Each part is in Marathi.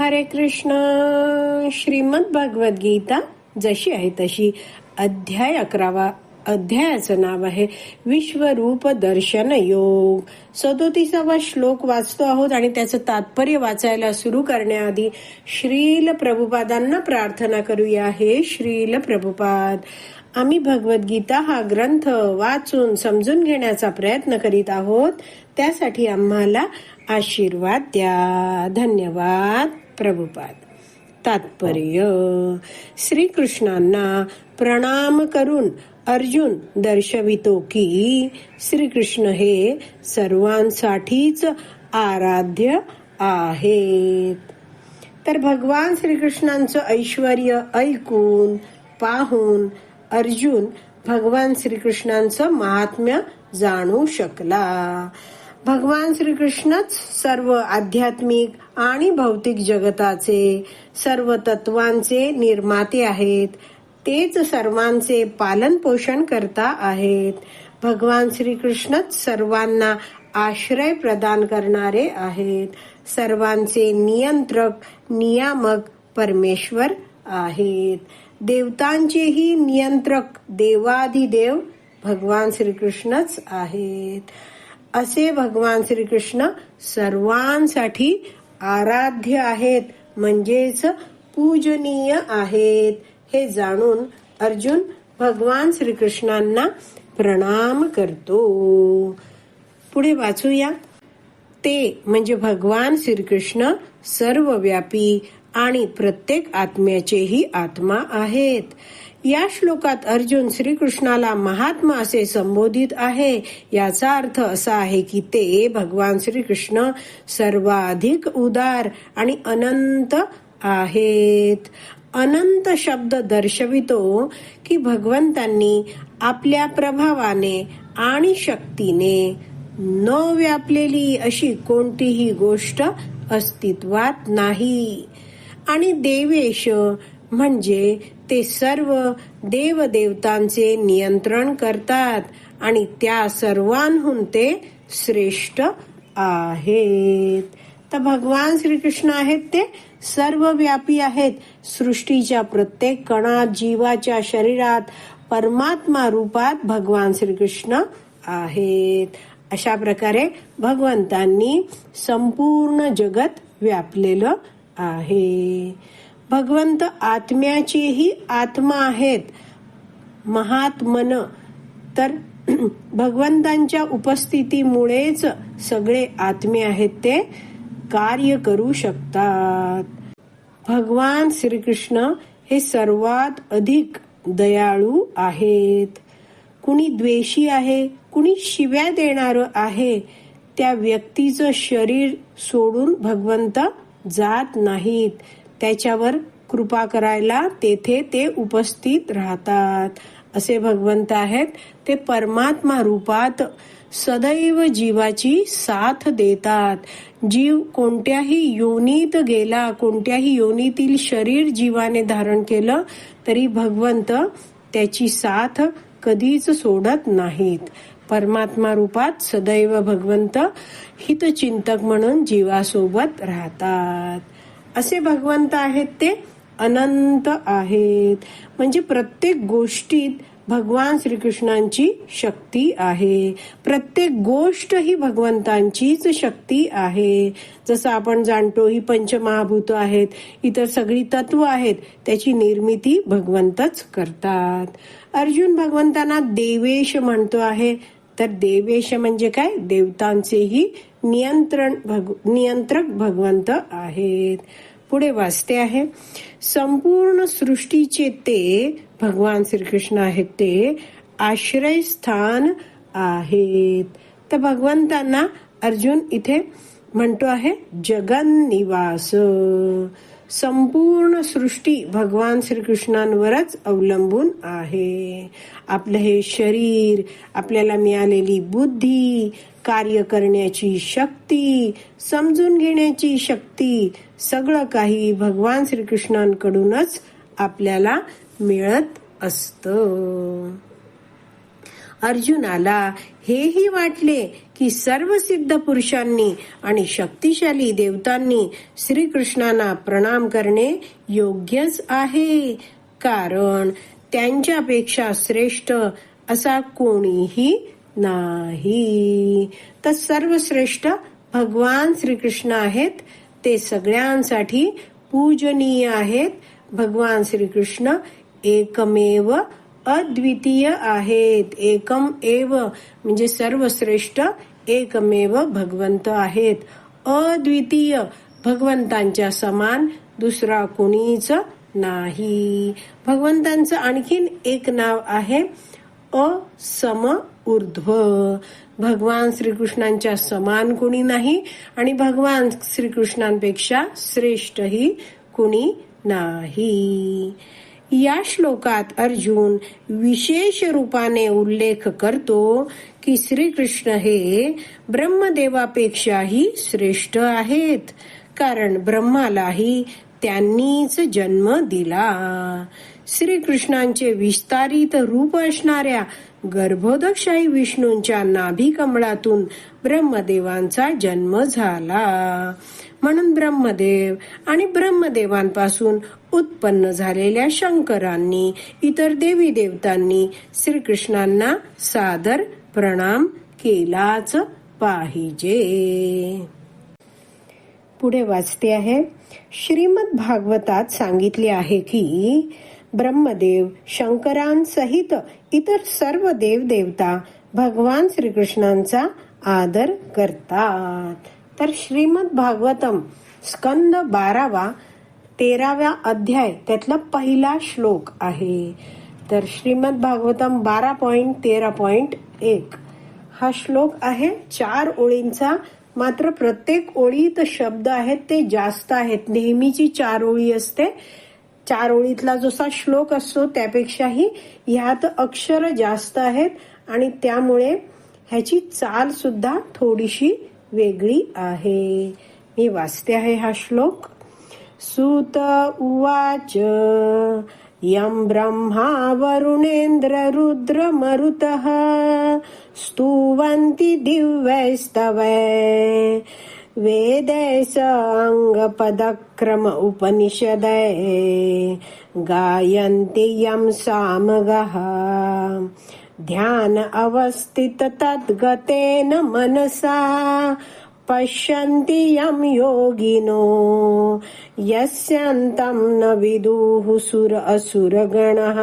हरे कृष्ण। श्रीमद भगवद गीता जशी आहे तशी अध्याय अकरावा अध्यायाचं नाव आहे विश्वरूप दर्शन योग. सदोतीसावा श्लोक वाचतो आहोत आणि त्याचं तात्पर्य वाचायला सुरू करण्याआधी श्रील प्रभुपादांना प्रार्थना करूया. हे श्रील प्रभुपाद आम्ही भगवद्गीता हा ग्रंथ वाचून समजून घेण्याचा प्रयत्न करीत आहोत. त्यासाठी आम्हाला आशीर्वाद द्या. धन्यवाद. प्रभुपाद. तात्पर्य. श्रीकृष्णांना प्रणाम करून अर्जुन दर्शवितो की श्रीकृष्ण हे सर्वांसाठीच आराध्य आहेत. तर भगवान श्रीकृष्णांचं ऐश्वर ऐकून पाहून अर्जुन भगवान श्रीकृष्णांचं महात्म्य जाणू शकला. भगवान श्रीकृष्णच सर्व आध्यात्मिक आणि भौतिक जगताचे सर्व तत्वांचे निर्माते आहेत. तेच सर्वांचे पालन पोषण करता आहेत. भगवान श्रीकृष्णच सर्वांना आश्रय प्रदान करणारे आहेत. सर्वांचे नियंत्रक नियामक परमेश्वर आहेत. देवतांचेही नियंत्रक देवाधिदेव भगवान श्रीकृष्णच आहेत. असे भगवान श्रीकृष्ण सर्वांसाठी आराध्य आहेत. म्हणजेच पूजनीय आहेत. हे जाणून अर्जुन भगवान श्रीकृष्णांना प्रणाम करतो. पुढे वाचूया. ते म्हणजे भगवान श्रीकृष्ण सर्वव्यापी आणि प्रत्येक आत्म्याचेही आत्मा आहेत. या श्लोकात अर्जुन श्रीकृष्णाला महात्मा असे संबोधित आहे. याचा अर्थ असा आहे की ते भगवान श्रीकृष्ण सर्वाधिक उदार आणि अनंत आहेत. अनंत शब्द दर्शवितो की भगवंतांनी आपल्या प्रभावाने आणि शक्तीने न व्यापलेली अशी कोणतीही गोष्ट अस्तित्वात नाही. आणि देवेश म्हणजे ते सर्व देवदेवतांचे नियंत्रण करतात आणि त्या सर्वांहून ते श्रेष्ठ आहेत. तर भगवान श्रीकृष्ण आहेत ते सर्व व्यापी आहेत. सृष्टीच्या प्रत्येक कणात जीवाच्या शरीरात परमात्मा रूपात भगवान श्रीकृष्ण आहेत. अशा प्रकारे भगवंतांनी संपूर्ण जगत व्यापलेलं आहे. भगवंत आत्म्याचीही आत्मा आहेत. महात्मन. तर भगवंतांच्या उपस्थितीमुळेच सगळे आत्मे आहेत ते कार्य करू शकतात. भगवान श्रीकृष्ण हे सर्वात अधिक दयाळू आहेत. कुणी द्वेषी आहे कुणी शिव्या देणार आहे त्या व्यक्तीचं शरीर सोडून भगवंत जात नाहीत. त्याच्यावर कृपा करायला तेथे ते उपस्थित राहतात. असे भगवंत आहेत. ते परमात्मा रूपात सदैव जीवाची साथ देतात. जीव कोणत्याही योनीत गेला कोणत्याही योनीतील शरीर जीवाने धारण केलं तरी भगवंत त्याची साथ कधीच सोडत नाहीत. परमात्मा रूपात सदैव भगवंत हितचिंतक म्हणून जीवासोबत राहतात. असे भगवंत आहेत ते अनंत आहेत. म्हणजे प्रत्येक गोष्टीत भगवान श्रीकृष्णांची शक्ती आहे. प्रत्येक गोष्ट ही भगवंतांचीच शक्ती आहे. जसं आपण जाणतो ही पंचमहाभूत आहेत इतर सगळी तत्व आहेत त्याची निर्मिती भगवंतच करतात. अर्जुन भगवंतांना देवेश म्हणतो आहे. तर देवेश म्हणजे काय? देवतांचेही नियंत्रण भग नियंत्रक भगवंत आहेत. पुढे वाचते आहे संपूर्ण सृष्टीचे ते भगवान श्रीकृष्ण आहेत ते आश्रय स्थान आहेत. तर भगवंतांना अर्जुन इथे म्हणतो आहे जगन निवास संपूर्ण सृष्टी भगवान श्रीकृष्णांवरच अवलंबून आहे. आपलं हे शरीर आपल्याला मिळालेली बुद्धी कार्य करण्याची शक्ती समजून घेण्याची शक्ती सगळं काही भगवान श्रीकृष्णांकडूनच आपल्याला मिळत असतं. अर्जुनाला हेही वाटले की सर्व सिद्ध पुरुषांनी आणि शक्तिशाली देवतांनी श्रीकृष्णांना प्रणाम करणे योग्यच आहे. कारण त्यांच्यापेक्षा श्रेष्ठ असा कोणीही नाही. तर सर्वश्रेष्ठ भगवान श्रीकृष्ण आहेत. ते सगळ्यांसाठी पूजनीय आहेत. भगवान श्रीकृष्ण एकमेव अद्वितीय आहेत. एकम एव म्हणजे सर्वश्रेष्ठ एकमेव भगवंत आहेत. अद्वितीय भगवंतांच्या समान दुसरा कोणीच नाही. भगवंतांचं आणखीन एक नाव आहे असम ऊर्ध्व. भगवान श्रीकृष्णांच्या समान कोणी नाही आणि भगवान श्रीकृष्णांपेक्षा श्रेष्ठही कुणी नाही. या श्लोकात अर्जुन विशेष रूपाने उल्लेख करतो की श्रीकृष्ण हे ब्रह्मदेवापेक्षाही श्रेष्ठ आहेत. कारण ब्रह्मालाही त्यांनीच जन्म दिला. श्रीकृष्णांचे विस्तारित रूप असणाऱ्या गर्भोदकशाही विष्णूंच्या नाभी कमळातून ब्रह्मदेवांचा जन्म झाला. म्हणून ब्रह्मदेव आणि ब्रह्मदेवांपासून उत्पन्न झालेल्या शंकरांनी इतर देवी देवतांनी श्रीकृष्णांना सादर प्रणाम केलाच पाहिजे. पुढे वाचते आहे. श्रीमद भागवतात सांगितले आहे की ब्रह्मदेव शंकरांसहित इतर सर्व देव देवता भगवान श्रीकृष्णांचा आदर करतात. तर श्रीमद भागवतम स्कंद बारावा तेराव्या अध्याय त्यातला पहिला श्लोक आहे. तर श्रीमद भागवतम बारा पॉइंट तेरा पॉइंट एक. हा श्लोक आहे चार ओळींचा. मात्र प्रत्येक ओळीत शब्द आहेत ते जास्त आहेत. नेहमीची चार ओळी असते. चार ओळीतला जसा श्लोक असतो त्यापेक्षाही ह्यात अक्षर जास्त आहेत आणि त्यामुळे ह्याची चाल सुद्धा थोडीशी वेगळी आहे. मी वाचते आहे हा श्लोक. सुत उवाच। यं ब्रह्मा वरुणेन्द्र रुद्र मरुतः। स्तुवन्ति दिव्यैस्तवै। वेदै अङ्गपदक्रम उपनिषदै। गायन्ति यं सामगः। ध्यान अवस्थित तद्गतेन मनसा। पश्यन्ति यं योगिनो। यस्यन्तं न विदुः सुर असुरगणः।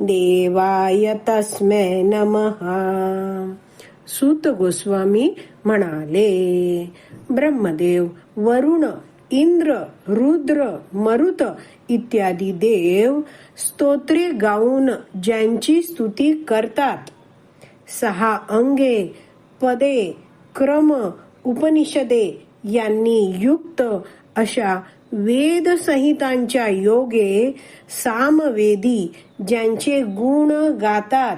देवाय तस्मै नमः। सूत गोस्वामी म्हणाले ब्रह्मदेव वरुण इंद्र रुद्र मरुत इत्यादी देव स्तोत्रे गाऊन ज्यांची स्तुती करतात. सहा अंगे पदे क्रम उपनिषदे यांनी युक्त अशा वेद संहितांच्या योगे सामवेदी ज्यांचे गुण गातात.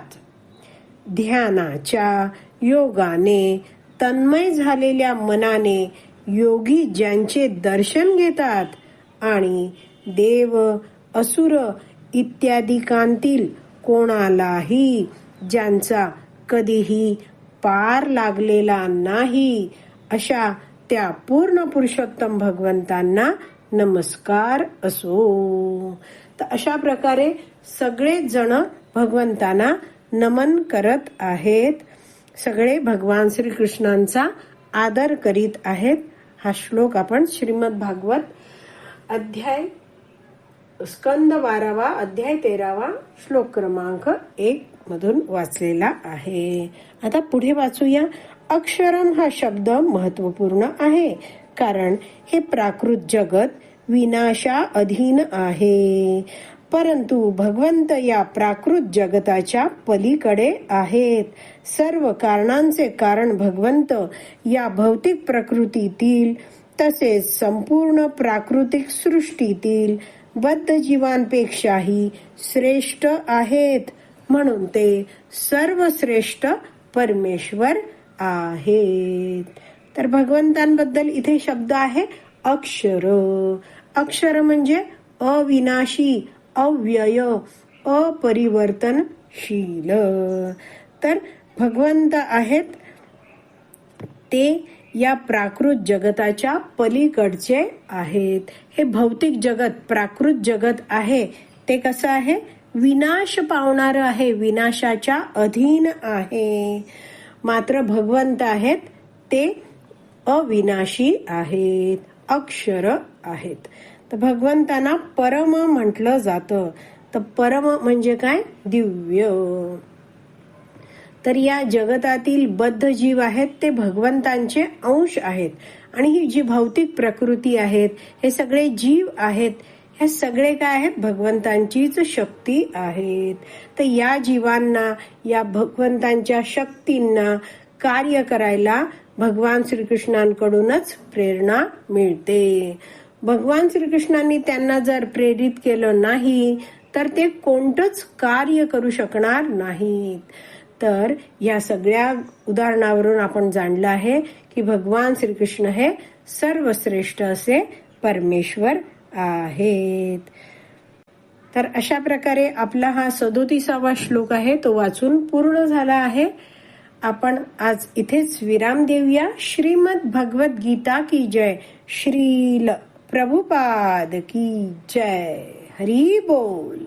ध्यानाच्या योगाने तन्मय झालेल्या मनाने योगी ज्यांचे दर्शन घेतात आणि देव असुर इत्यादिकांतील कोणालाही ज्यांचा कधीही पार लागलेला नाही अशा त्या पूर्ण पुरुषोत्तम भगवंतांना नमस्कार असो. तर अशा प्रकारे सगळेच जण भगवंतांना नमन करत आहेत. सगळे भगवान श्रीकृष्णांचा आदर करीत आहेत. हा श्लोक आपण श्रीमद भागवत अध्याय स्कंद बारावा अध्याय तेरावा श्लोक क्रमांक एक मधून वाचलेला आहे. आता पुढे वाचूया. अक्षरम हा शब्द महत्त्वपूर्ण आहे कारण हे प्राकृत जगत विनाशा अधीन आहे. परंतु भगवंत या प्राकृत जगताच्या पलीकडे आहेत. सर्व कारणांचे कारण भगवंत या भौतिक प्रकृतीतील तसेच संपूर्ण प्राकृतिक सृष्टीतील बद्ध जीवांपेक्षाही श्रेष्ठ आहेत. म्हणून ते सर्वश्रेष्ठ परमेश्वर आहेत. तर भगवंतांबद्दल इथे शब्द आहे अक्षर. अक्षर म्हणजे अविनाशी अव्यय अपरिवर्तनशील. तर भगवंत आहेत ते या प्राकृत जगताच्या पलीकडचे आहेत. हे भौतिक जगत प्राकृत जगत आहे. ते कसं आहे? विनाश पावणार आहे विनाशाच्या अधीन आहे. मात्र भगवंत आहेत ते अविनाशी आहेत अक्षर आहेत. तर भगवंतांना परम म्हटलं जातं. तर परम म्हणजे काय? दिव्य. तर या जगतातील बद्ध जीव आहेत ते भगवंतांचे अंश आहेत. आणि ही जी भौतिक प्रकृती आहेत हे सगळे जीव आहेत हे सगळे काय आहेत? भगवंतांचीच शक्ती आहेत. तर या जीवांना या भगवंतांच्या शक्तींना कार्य करायला भगवान श्रीकृष्णांकडूनच प्रेरणा मिळते. भगवान श्रीकृष्णांनी त्यांना जर प्रेरित केलं नाही तर ते कोणतंच कार्य करू शकणार नाहीत. तर या सगळ्या उदाहरणावरून आपण जाणलं आहे की भगवान श्रीकृष्ण हे सर्वश्रेष्ठ असे परमेश्वर आहेत. तर अशा प्रकारे आपला हा सदोतीसावा श्लोक आहे तो वाचून पूर्ण झाला आहे. आपण आज इथेच विराम देऊया. श्रीमद भगवत गीता की जय. श्रील प्रभुपाद की जय. हरी बोल.